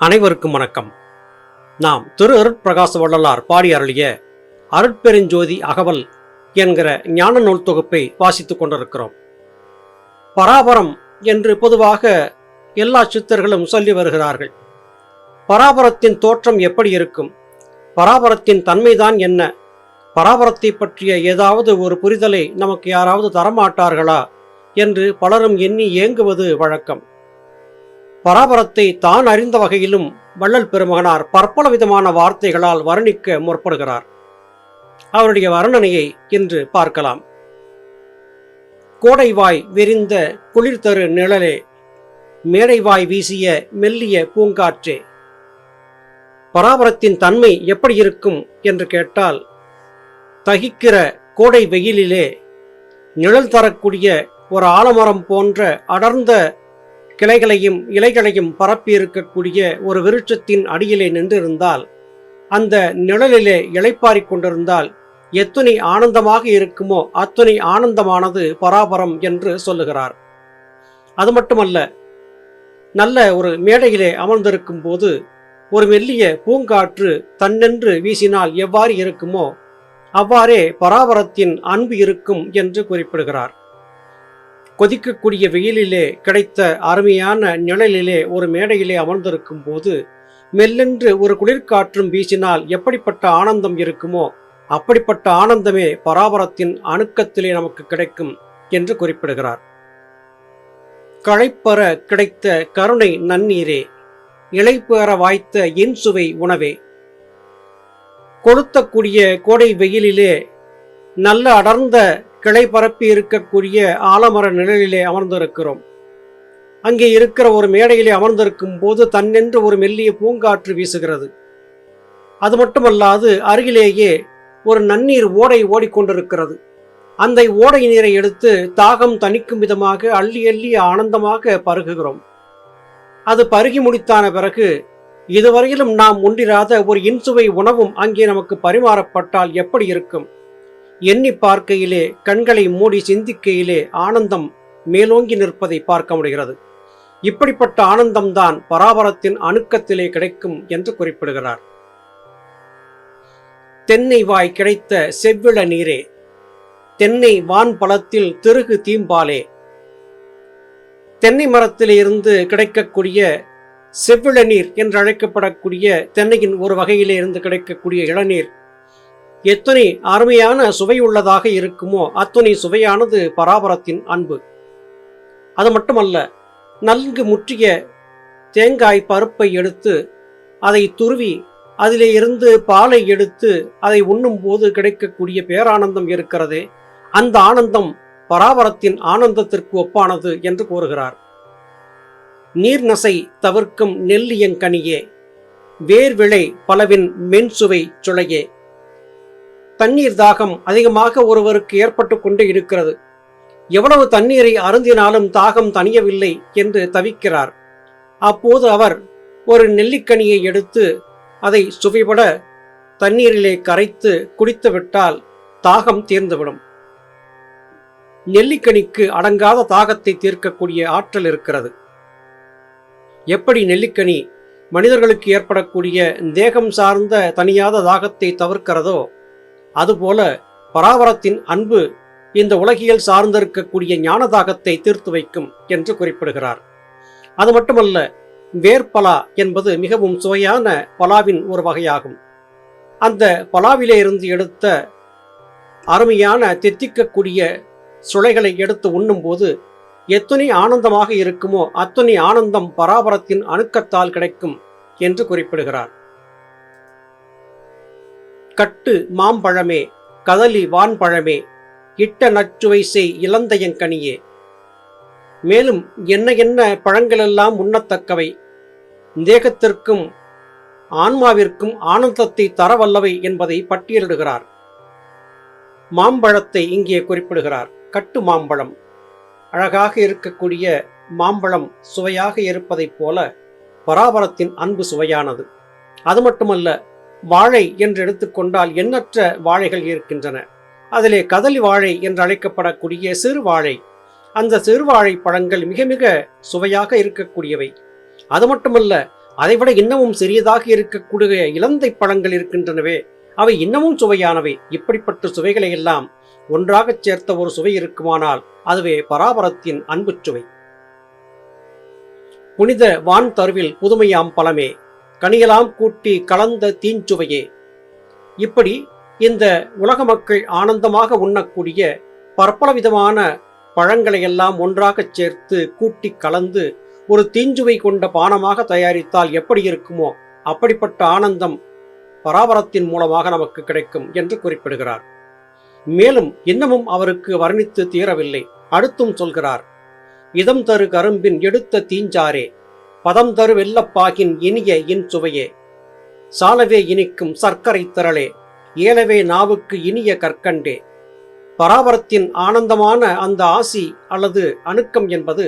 அனைவருக்கும் வணக்கம். நாம் திரு அருட்பிரகாச வள்ளலார் பாடி அருளிய அருட்பெருஞ்சோதி அகவல் என்கிற ஞான நூல் தொகுப்பை வாசித்துக் கொண்டிருக்கிறோம். பராபரம் என்று பொதுவாக எல்லா சித்தர்களும் சொல்லி வருகிறார்கள். பராபரத்தின் தோற்றம் எப்படி இருக்கும்? பராபரத்தின் தன்மைதான் என்ன? பராபரத்தை பற்றிய ஏதாவது ஒரு புரிதலை நமக்கு யாராவது தரமாட்டார்களா? என்று பலரும் எண்ணி ஏங்குவது வழக்கம். பராபரத்தை தான் அறிந்த வகையிலும் வள்ளல் பெருமகனார் பற்பல விதமான வார்த்தைகளால் வர்ணிக்க முற்படுகிறார். அவருடைய வர்ணனையை இன்று பார்க்கலாம். கோடைவாய் விரிந்த குளிர்தரு நிழலே மேடைவாய் வீசிய மெல்லிய பூங்காற்றே. பராபரத்தின் தன்மை எப்படி இருக்கும் என்று கேட்டால் தகிக்கிற கோடை வெயிலிலே நிழல் தரக்கூடிய ஒரு ஆலமரம் போன்ற அடர்ந்த கிளைகளையும் இலைகளையும் பரப்பி இருக்கக்கூடிய ஒரு விருட்சத்தின் அடியிலே நின்றிருந்தால் அந்த நிழலிலே இளைப்பாறிக் கொண்டிருந்தால் எத்துணை ஆனந்தமாக இருக்குமோ? அத்துணை ஆனந்தமானது பராபரம் என்று சொல்லுகிறார். அது மட்டுமல்ல நல்ல ஒரு மேடையிலே அமர்ந்திருக்கும் போது ஒரு மெல்லிய பூங்காற்று தன்னென்று வீசினால் எவ்வாறு இருக்குமோ அவ்வாறே பராபரத்தின் அன்பு இருக்கும் என்று குறிப்பிடுகிறார். கொதிக்கக்கூடிய வெயிலிலே கிடைத்த அருமையான நிழலிலே ஒரு மேடையிலே அமர்ந்திருக்கும் போது மெல்லென்று ஒரு குளிர்காற்றும் வீசினால் எப்படிப்பட்ட ஆனந்தம் இருக்குமோ அப்படிப்பட்ட ஆனந்தமே பராபரத்தின் அணுக்கத்திலே நமக்கு கிடைக்கும் என்று குறிப்பிடுகிறார். களைப்பெற கிடைத்த கருணை நன்னீரே இழைப்பெற வாய்த்த இன்சுவை உணவே. கொளுத்தக்கூடிய கோடை வெயிலிலே நல்ல அடர்ந்த கிளை பரப்பி இருக்கக்கூடிய ஆலமர நிழலிலே அமர்ந்திருக்கிறோம். அங்கே இருக்கிற ஒரு மேடையிலே அமர்ந்திருக்கும் போது தன்னென்று ஒரு மெல்லிய பூங்காற்று வீசுகிறது. அது மட்டுமல்லாது அருகிலேயே ஒரு நன்னீர் ஓடை ஓடிக்கொண்டிருக்கிறது. அந்த ஓடை நீரை எடுத்து தாகம் தணிக்கும் விதமாக அள்ளி அள்ளி ஆனந்தமாக பருகுகிறோம். அது பருகி முடித்தான பிறகு இதுவரையிலும் நாம் உண்டிராத ஒரு இன்சுவை உணவும் அங்கே நமக்கு பரிமாறப்பட்டால் எப்படி இருக்கும்? எண்ணி பார்க்கையிலே கண்களை மூடி சிந்திக்கையிலே ஆனந்தம் மேலோங்கி நிற்பதை பார்க்க முடிகிறது. இப்படிப்பட்ட ஆனந்தம்தான் பராபரத்தின் அணுக்கத்திலே கிடைக்கும் என்று குறிப்பிடுகிறார். தென்னை வாய் கிடைத்த செவ்விள நீரே தென்னை வான் பழத்தில் திருகு தீம்பாலே. தென்னை மரத்திலே இருந்து கிடைக்கக்கூடிய செவ்விளநீர் என்று அழைக்கப்படக்கூடிய தென்னையின் ஒரு வகையிலே இருந்து கிடைக்கக்கூடிய இளநீர் எத்தனை அருமையான சுவை உள்ளதாக இருக்குமோ அத்துணை சுவையானது பராபரத்தின் அன்பு. அது மட்டுமல்ல நன்கு முற்றிய தேங்காய் பருப்பை எடுத்து அதை துருவி அதிலே இருந்து பாலை எடுத்து அதை உண்ணும் போது கிடைக்கக்கூடிய பேரானந்தம் இருக்கிறதே அந்த ஆனந்தம் பராபரத்தின் ஆனந்தத்திற்கு ஒப்பானது என்று கூறுகிறார். நீர்நசை தவிர்க்கும் நெல்லியங்கனியே வேர்விளை பலவின் மென்சுவை சுளையே தண்ணீர் தாகம் அதிகமாக ஒருவருக்கு ஏற்பட்டு கொண்டு இருக்கிறது. எவ்வளவு தண்ணீரை அருந்தினாலும் தாகம் தணியவில்லை என்று தவிக்கிறார். அப்போது அவர் ஒரு நெல்லிக்கனியை எடுத்து அதை சுவைபட தண்ணீரிலே கரைத்து குடித்துவிட்டால் தாகம் தீர்ந்துவிடும். நெல்லிக்கனிக்கு அடங்காத தாகத்தை தீர்க்கக்கூடிய ஆற்றல் இருக்கிறது. எப்படி நெல்லிக்கனி மனிதர்களுக்கு ஏற்படக்கூடிய தேகம் சார்ந்த தனியாத தாகத்தை தவிர்க்கிறதோ அதுபோல பராபரத்தின் அன்பு இந்த உலகியல் சார்ந்திருக்கக்கூடிய ஞானதாகத்தை தீர்த்து வைக்கும் என்று குறிப்பிடுகிறார். அது மட்டுமல்ல வேர்பலா என்பது மிகவும் சுவையான பலாவின் ஒரு வகையாகும். அந்த பலாவிலே இருந்து எடுத்த அருமையான தித்திக்கக்கூடிய சுளைகளை எடுத்து உண்ணும்போது எத்தனை ஆனந்தமாக இருக்குமோ அத்தனை ஆனந்தம் பராபரத்தின் அணுக்கத்தால் கிடைக்கும் என்று குறிப்பிடுகிறார். கட்டு மாம்பழமே கதலி வான்பழமே இட்ட நச்சுவை செய் இளந்தையங்கனியே மேலும் என்ன என்ன பழங்களெல்லாம் உண்ணத்தக்கவை? தேகத்திற்கும் ஆன்மாவிற்கும் ஆனந்தத்தை தரவல்லவை என்பதை பட்டியலிடுகிறார். மாம்பழத்தை இங்கே குறிப்பிடுகிறார். கட்டு மாம்பழம். அழகாக இருக்கக்கூடிய மாம்பழம் சுவையாக இருப்பதைப் போல பராபரத்தின் அன்பு சுவையானது. அது மட்டுமல்ல வாழை என்று எடுத்துக்கொண்டால் எண்ணற்ற வாழைகள் இருக்கின்றன. அதிலே கதலி வாழை என்று அழைக்கப்படக்கூடிய சிறு வாழை. அந்த சிறு வாழை பழங்கள் மிக மிக சுவையாக இருக்கக்கூடியவை. அது மட்டுமல்ல அதைவிட இன்னமும் சிறியதாக இருக்கக்கூடிய இலந்தை பழங்கள் இருக்கின்றனவே. அவை இன்னமும் சுவையானவை. இப்படிப்பட்ட சுவைகளை எல்லாம் ஒன்றாகச் சேர்த்த ஒரு சுவை இருக்குமானால் அதுவே பராபரத்தின் அன்புச் சுவை புனித வான் தருவில் புதுமையாம் பழமே. கனியலாம் கூட்டி கலந்த தீஞ்சுவையே. இப்படி இந்த உலக மக்கள் ஆனந்தமாக உண்ணக்கூடிய பற்பல விதமான பழங்களை எல்லாம் ஒன்றாகச் சேர்த்து கூட்டி கலந்து ஒரு தீஞ்சுவை கொண்ட பானமாக தயாரித்தால் எப்படி இருக்குமோ அப்படிப்பட்ட ஆனந்தம் பராபரத்தின் மூலமாக நமக்கு கிடைக்கும் என்று குறிப்பிடுகிறார். மேலும் இன்னமும் அவருக்கு வர்ணித்து தீரவில்லை. அடுத்தும் சொல்கிறார் இதம் தரு கரும்பின் எடுத்த தீஞ்சாரே பதம் தரு வெள்ளப்பாகின் இனிய இன் சுவையே. சாலவே இனிக்கும் சர்க்கரை திரளே. ஏலவே நாவுக்கு இனிய கற்கண்டே. பராபரத்தின் ஆனந்தமான அந்த ஆசி அல்லது அணுக்கம் என்பது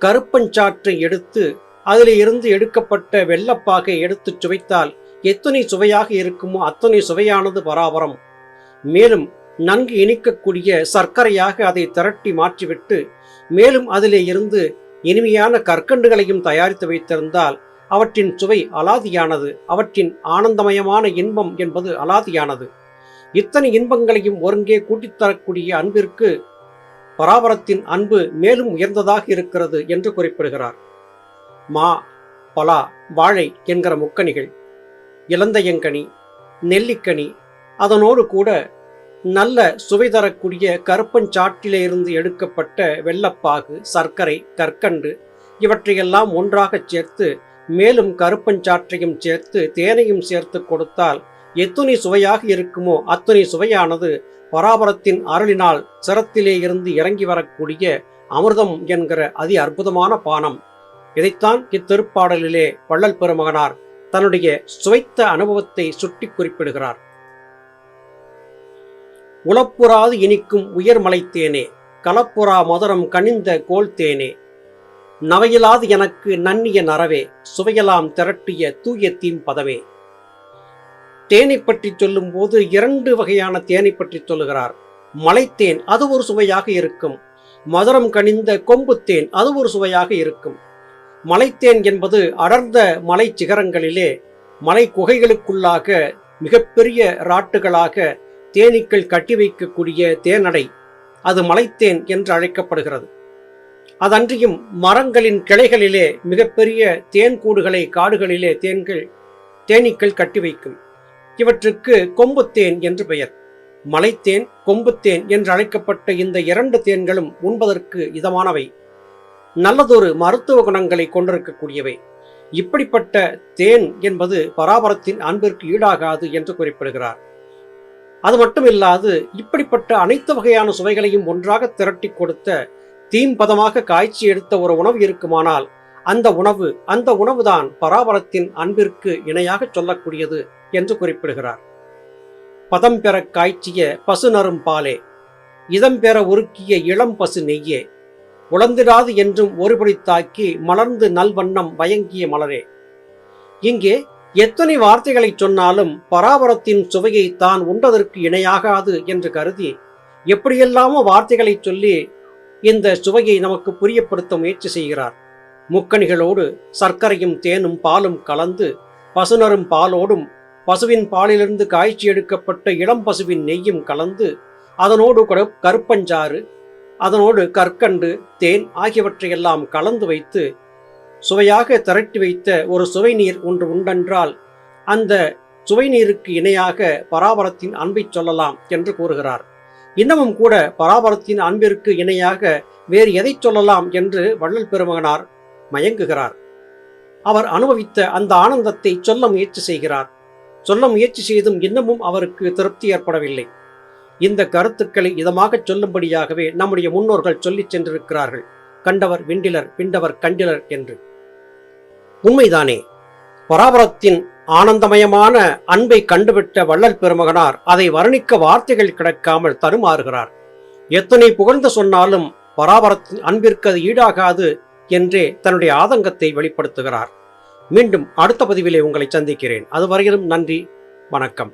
கருப்பஞ்சாற்றை எடுத்து அதில் இருந்து எடுக்கப்பட்ட வெள்ளப்பாகை எடுத்துச் சுவைத்தால் எத்தனை சுவையாக இருக்குமோ அத்தனை சுவையானது பராபரம். மேலும் நன்கு இனிக்கக்கூடிய சர்க்கரையாக அதை திரட்டி மாற்றிவிட்டு மேலும் அதிலே இருந்து இனிமையான கற்கண்டுகளையும் தயாரித்து வைத்திருந்தால் அவற்றின் சுவை அலாதியானது அவற்றின் ஆனந்தமயமான இன்பம் என்பது அலாதியானது. இத்தனை இன்பங்களையும் ஒருங்கே கூட்டித்தரக்கூடிய அன்பிற்கு பராபரத்தின் அன்பு மேலும் உயர்ந்ததாக இருக்கிறது என்று குறிப்பிடுகிறார். மா பலா வாழை என்கிற முக்கணிகள் இளந்தையங்கனி நெல்லிக்கனி அதனோடு கூட நல்ல சுவை தரக்கூடிய கருப்பஞ்சாற்றிலே இருந்து எடுக்கப்பட்ட வெள்ளப்பாகு சர்க்கரை கற்கண்டு இவற்றையெல்லாம் ஒன்றாகச் சேர்த்து மேலும் கருப்பஞ்சாற்றையும் சேர்த்து தேனையும் சேர்த்து கொடுத்தால் எத்துணை சுவையாக இருக்குமோ? அத்துணை சுவையானது பராபரத்தின் அருளினால் சிரத்திலே இருந்து இறங்கி வரக்கூடிய அமிர்தம் என்கிற அதி அற்புதமான பானம். இதைத்தான் இத்திருப்பாடலிலே வள்ளல் பெருமகனார் தன்னுடைய சுவைத்த அனுபவத்தை சுட்டி குறிப்பிடுகிறார். உளப்புறாது இனிக்கும் உயர்மலைத்தேனே கலப்புறா மதுரம் கனிந்த கோல் தேனே நவையிலாது எனக்கு நன்னிய நரவே சுவையலாம் திரட்டிய தூய தீம் பதவே தேனை பற்றி சொல்லும் போது இரண்டு வகையான தேனை பற்றி சொல்லுகிறார். மலைத்தேன் அது ஒரு சுவையாக இருக்கும். மதுரம் கனிந்த கொம்புத்தேன் அது ஒரு சுவையாக இருக்கும். மலைத்தேன் என்பது அடர்ந்த மலை சிகரங்களிலே மலை குகைகளுக்குள்ளாக மிகப்பெரிய ராட்டுகளாக தேனீக்கள் கட்டி வைக்கக்கூடிய தேனடை அது மலைத்தேன் என்று அழைக்கப்படுகிறது. அதன்றியும் மரங்களின் கிளைகளிலே மிகப்பெரிய தேன் கூடுகளை காடுகளிலே தேன்கள் தேனீக்கள் கட்டி வைக்கும். இவற்றுக்கு கொம்புத்தேன் என்று பெயர். மலைத்தேன் கொம்புத்தேன் என்று அழைக்கப்பட்ட இந்த இரண்டு தேன்களும் உண்பதற்கு இதமானவை. நல்லதொரு மருத்துவ குணங்களை கொண்டிருக்கக்கூடியவை. இப்படிப்பட்ட தேன் என்பது பராபரத்தின் அன்பிற்கு ஈடாகாது என்று குறிப்பிடுகிறார். அது மட்டுமில்லாது இப்படிப்பட்ட அனைத்து வகையான சுவைகளையும் ஒன்றாக திரட்டி கொடுத்த தீம்பதமாக காய்ச்சி எடுத்த ஒரு உணவு இருக்குமானால் அந்த உணவு அந்த உணவுதான் பராபரத்தின் அன்பிற்கு இணையாக சொல்லக்கூடியது என்று குறிப்பிடுகிறார். பதம் பெற காய்ச்சிய பசு நரும் பாலே இதம் பெற உருக்கிய இளம் பசு நெய்யே உழந்திடாது என்றும் ஒருபடி தாக்கி மலர்ந்து நல்வண்ணம் வயங்கிய மலரே. இங்கே எத்தனை வார்த்தைகளை சொன்னாலும் பராபரத்தின் சுவையை தான் உண்டதற்கு இணையாகாது என்று கருதி எப்படியெல்லாமோ வார்த்தைகளை சொல்லி இந்த சுவையை நமக்கு புரியப்படுத்த முயற்சி செய்கிறார். முக்கணிகளோடு சர்க்கரையும் தேனும் பாலும் கலந்து பசுனரும் பாலோடும் பசுவின் பாலிலிருந்து காய்ச்சி எடுக்கப்பட்ட இளம் பசுவின் நெய்யும் கலந்து அதனோடு கூட கருப்பஞ்சாறு அதனோடு கற்கண்டு தேன் ஆகியவற்றையெல்லாம் கலந்து வைத்து சுவையாக திரட்டி வைத்த ஒரு சுவை நீர் ஒன்று உண்டென்றால் அந்த சுவை நீருக்கு இணையாக பராபரத்தின் அன்பை சொல்லலாம் என்று கூறுகிறார். இன்னமும் கூட பராபரத்தின் அன்பிற்கு இணையாக வேறு எதை சொல்லலாம் என்று வள்ளல் பெருமகனார் மயங்குகிறார். அவர் அனுபவித்த அந்த ஆனந்தத்தை சொல்ல முயற்சி செய்கிறார். சொல்ல முயற்சி செய்தும் இன்னமும் அவருக்கு திருப்தி ஏற்படவில்லை. இந்த கருத்துக்களை இதமாக சொல்லும்படியாகவே நம்முடைய முன்னோர்கள் சொல்லிச் சென்றிருக்கிறார்கள். கண்டவர் விண்டிலர் பிண்டவர் கண்டிலர் என்று. உண்மைதானே? பராபரத்தின் ஆனந்தமயமான அன்பை கண்டுவிட்ட வள்ளல் பெருமகனார் அதை வர்ணிக்க வார்த்தைகள் கிடைக்காமல் தருமாறுகிறார் எத்தனை புகழ்ந்து சொன்னாலும் பராபரத்தின் அன்பிற்கு அது ஈடாகாது என்றே தன்னுடைய ஆதங்கத்தை வெளிப்படுத்துகிறார். மீண்டும் அடுத்த பதிவிலே உங்களை சந்திக்கிறேன். அதுவரையிலும் நன்றி வணக்கம்.